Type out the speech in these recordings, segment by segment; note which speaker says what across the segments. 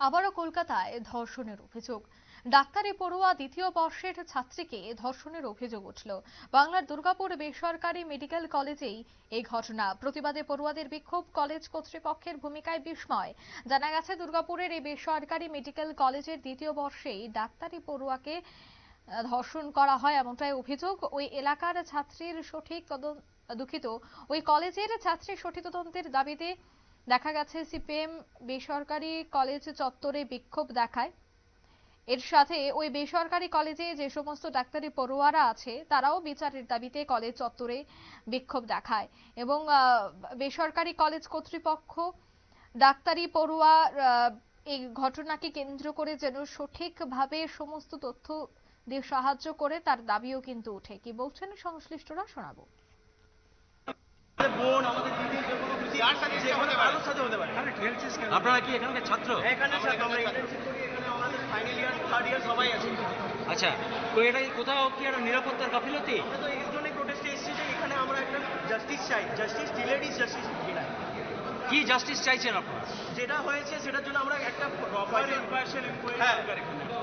Speaker 1: আবারও কলকাতায় ধর্ষণের অভিযোগ। ডাক্তারি পড়ুয়া দ্বিতীয় বর্ষের ছাত্রীকে ধর্ষণের অভিযোগ উঠল। বাংলার দুর্গাপুর বেসরকারি মেডিকেল কলেজেই এই ঘটনা। প্রতিবাদে পড়ুয়াদের বিক্ষোভ কলেজ কর্তৃপক্ষের ভূমিকায় বিস্ময়। জানা গেছে, দুর্গাপুরের এই বেসরকারি মেডিকেল কলেজের দ্বিতীয় বর্ষেই ডাক্তারি পড়ুয়াকে ধর্ষণ করা হয় এমনটাই অভিযোগ। ওই এলাকার ছাত্রীর সঠিক তদন্ত, দুঃখিত, ওই কলেজের ছাত্রীর সঠিক তদন্তের দাবিতে দেখা গেছে সিপিএম বেসরকারি কলেজ চত্বরে বিক্ষোভ দেখায়। এর সাথে ওই বেসরকারি কলেজে যে সমস্ত ডাক্তারি পড়ুয়ারা আছে, তারাও বিচারের দাবিতে কলেজ চত্বরে বিক্ষোভ দেখায় এবং বেসরকারি কলেজ কর্তৃপক্ষ ডাক্তারি পড়ুয়া এই ঘটনাকে কেন্দ্র করে যেন সঠিকভাবে সমস্ত তথ্য দিয়ে সাহায্য করে, তার দাবিও কিন্তু ওঠে। কি বলছেন সংশ্লিষ্টরা, শোনাবো।
Speaker 2: বোন, আমাদের দিদি
Speaker 3: আপনারা কি এখানকার ছাত্র?
Speaker 2: এখানে আমরা ইন্টার্নশিপ করি এখানে আমাদের ফাইনাল ইয়ার থার্ড ইয়ার সবাই আছে।
Speaker 3: আচ্ছা তো এটা কোথাও কি একটা নিরাপত্তার গাফিলতি?
Speaker 2: এখানে আমরা একটা জাস্টিস চাই। জাস্টিস ডিলেড জাস্টিস
Speaker 3: কি জাস্টিস চাইছেন আপনারা?
Speaker 2: যেটা হয়েছে সেটার জন্য আমরা একটা প্রপার ইম্পার্শিয়াল হ্যাঁ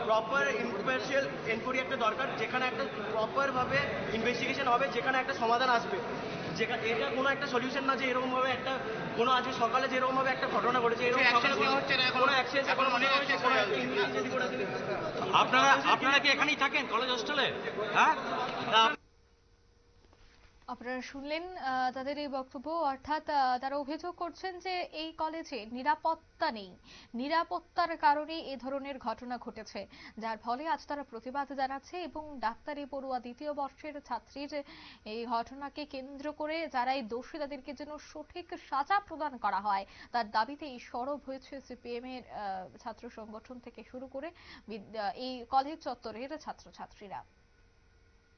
Speaker 2: প্রপার ইম্পার্শিয়াল এনকোয়ারি একটা দরকার যেখানে একটা প্রপার ভাবে ইনভেস্টিগেশন হবে যেখানে একটা সমাধান আসবে। যেখানে এটা কোনো একটা সলিউশন না যে এরকম ভাবে একটা কোনো আজকে সকালে যেরকম ভাবে একটা ঘটনা ঘটেছে এরকম সকালে কোনো অ্যাক্সেস এখন। মনে হচ্ছে
Speaker 3: আপনারা আপনারা কি এখানেই থাকেন কলেজ হোস্টেলে হ্যাঁ?
Speaker 1: আপনারা শুনলেন তাদের এই বক্তব্য। অর্থাৎ তারা অভিযোগ করছেন যে এই কলেজে নিরাপত্তা নেই। নিরাপত্তার কারণে এই ধরনের ঘটনা ঘটেছে। যার ফলে আজ তারা প্রতিবাদ জানাচ্ছে এবং ডাক্তারি পড়ুয়া দ্বিতীয় বর্ষের ছাত্রীর এই ঘটনাকে কেন্দ্র করে যারা এই দোষী, তাদেরকে যেন সঠিক সাজা প্রদান করা হয়, তার দাবিতে এই সরব হয়েছে সিপিএম এর ছাত্র সংগঠন থেকে শুরু করে এই কলেজ চত্বরের ছাত্রছাত্রীরা।